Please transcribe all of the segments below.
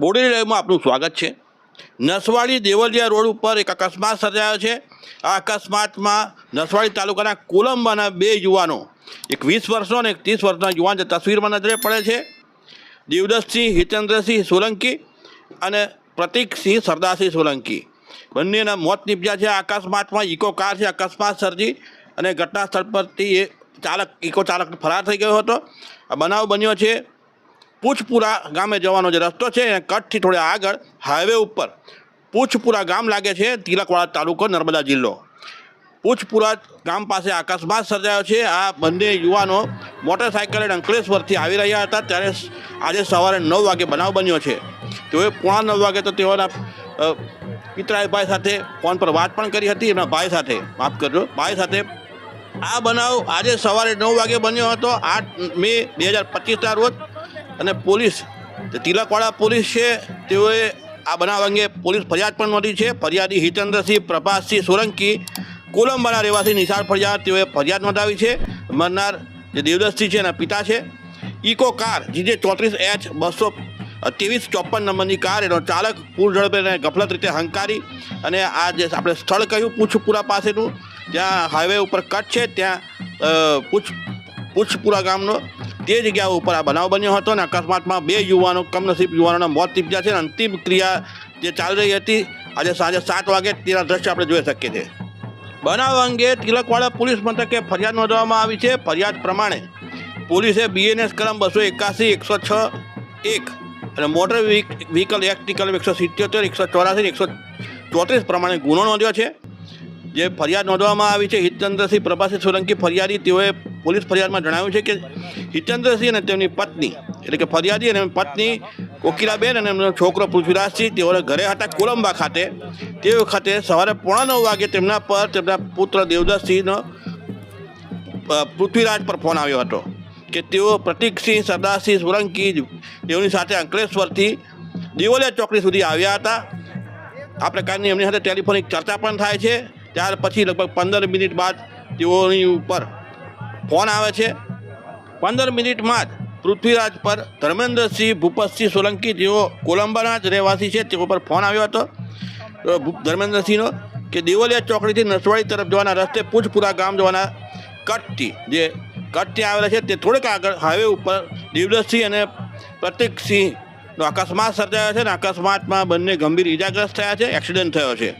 બોડેલી લાઈવમાં આપનું સ્વાગત છે. નસવાડી દેવલિયા રોડ ઉપર એક અકસ્માત સર્જાયો છે. આ અકસ્માતમાં નસવાડી તાલુકાના કોલંબાના બે યુવાનો, એક વીસ વર્ષનો અને એક ત્રીસ વર્ષના યુવાન તસવીરમાં નજરે પડે છે. દેવદસસિંહ, હિતેન્દ્રસિંહ સોલંકી અને પ્રતિકસિંહ સરદારસિંહ સોલંકી. બંનેના મોત નીપજ્યા છે. આ અકસ્માતમાં ઇકો કાર છે. અકસ્માત સર્જી અને ઘટના સ્થળ પરથી એ ચાલક, ઇકો ચાલક ફરાર થઈ ગયો હતો. આ બનાવ બન્યો છે. પૂછપુરા ગામે જવાનો જે રસ્તો છે એ કચ્છથી થોડે આગળ હાઈવે ઉપર. પૂછપુરા ગામ લાગે છે તિલકવાડા તાલુકો નર્મદા જિલ્લો. પૂછપુરા ગામ પાસે અકસ્માત સર્જાયો છે. આ બંને યુવાનો મોટરસાઇકલ અંકલેશ્વરથી આવી રહ્યા હતા. ત્યારે આજે સવારે નવ વાગે બનાવ બન્યો છે. તેઓએ પોણા નવ વાગે તો તેઓના અ, ભાઈ સાથે ફોન પર વાત પણ કરી હતી. એમના ભાઈ સાથે માફ કરજો. ભાઈ સાથે આ બનાવ આજે સવારે નવ વાગે બન્યો હતો. આઠ મે બે હજાર પચીસના રોજ અને પોલીસ, જે તિલકવાડા પોલીસ છે, તેઓએ આ બનાવ અંગે પોલીસ ફરિયાદ પણ નોંધી છે. ફરિયાદી હિતેન્દ્રસિંહ, પ્રભાસસિંહ સોલંકી, કોલંબાના રહેવાસી નિશાળ ફરિયાદ તેઓએ ફરિયાદ નોંધાવી છે. મરનાર જે દેવદસસિંહ છે એના પિતા છે. ઇકો કાર, જીજે ચોત્રીસ એચ, બસો ત્રેવીસ ચોપન નંબરની કાર, એનો ચાલક પૂર ઝડપે ગફલત રીતે હંકારી અને આ જે આપણે સ્થળ કહ્યું, પૂછપુરા પાસેનું જ્યાં હાઈવે ઉપર કચ્છ છે. ત્યાં પૂછ પૂછપુરા ગામનો તે જગ્યા ઉપર આ બનાવ બન્યો હતો અને અકસ્માતમાં બે યુવાનો, કમનસીબ યુવાનોના મોત નીપજ્યા છે અને અંતિમ ક્રિયા જે ચાલી રહી હતી, આજે સાંજે સાત વાગે તેના દ્રશ્ય આપણે જોઈ શકીએ છીએ. બનાવ અંગે તિલકવાડા પોલીસ મથકે ફરિયાદ નોંધવામાં આવી છે. ફરિયાદ પ્રમાણે પોલીસે બીએનએસ કલમ બસો એકાસી, એકસો છ, એક અને મોટર વ્હીકલ એક્ટ કલમ એકસો સિત્યોતેર, એકસો ચોરાસી એકસો ચોત્રીસ પ્રમાણે ગુનો નોંધ્યો છે. જે ફરિયાદ નોંધવામાં આવી છે હિતેન્દ્રસિંહ પ્રભાસિંહ સોલંકી ફરિયાદી, તેઓએ પોલીસ ફરિયાદમાં જણાવ્યું છે કે હિતેન્દ્રસિંહ અને તેમની પત્ની, એટલે કે ફરિયાદી અને પત્ની કોકિલાબેન અને એમનો છોકરો પૃથ્વીરાજસિંહ, તેઓના ઘરે હતા કોલંબા ખાતે. તે વખતે સવારે પોણા નવ વાગે તેમના પર તેમના પુત્ર દેવદસસિંહનો પૃથ્વીરાજ પર ફોન આવ્યો હતો કે તેઓ પ્રતિકસિંહ, સરદારસિંહ સોલંકી તેઓની સાથે અંકલેશ્વરથી દિવોલિયા ચોકડી સુધી આવ્યા હતા. આ પ્રકારની એમની સાથે ટેલિફોનિક ચર્ચા પણ થાય છે. ત્યાર પછી લગભગ પંદર મિનિટ બાદ તેઓની ઉપર ફોન આવે છે. પંદર મિનિટમાં જ પૃથ્વીરાજ પર ધર્મેન્દ્રસિંહ ભૂપતસિંહ સોલંકી જેઓ કોલંબાના જ રહેવાસી છે તેઓ પર ફોન આવ્યો હતો. ધર્મેન્દ્રસિંહનો કે દેવલિયા ચોકડીથી નસવાડી તરફ જવાના રસ્તે પૂજપુરા ગામ જવાના કટથી જે કટથી આવેલા છે તે થોડેક આગળ હાઈવે ઉપર દેવદસસિંહ અને પ્રતિકસિંહનો અકસ્માત સર્જાયો છે અને અકસ્માતમાં બંને ગંભીર ઇજાગ્રસ્ત થયા છે એક્સિડન્ટ થયો છે.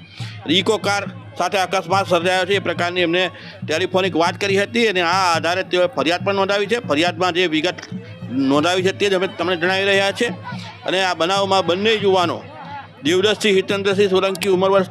ઇકો કાર સાથે અકસ્માત સર્જાયો છે. એ પ્રકારની એમને ટેલિફોનિક વાત કરી હતી અને આ આધારે તેઓએ ફરિયાદ પણ નોંધાવી છે. ફરિયાદમાં જે વિગત નોંધાવી છે તે જ અમે તમને જણાવી રહ્યા છે. અને આ બનાવમાં બંને યુવાનો દેવદસસિંહ હિતેન્દ્રસિંહ સોલંકી ઉંમર વર્ષ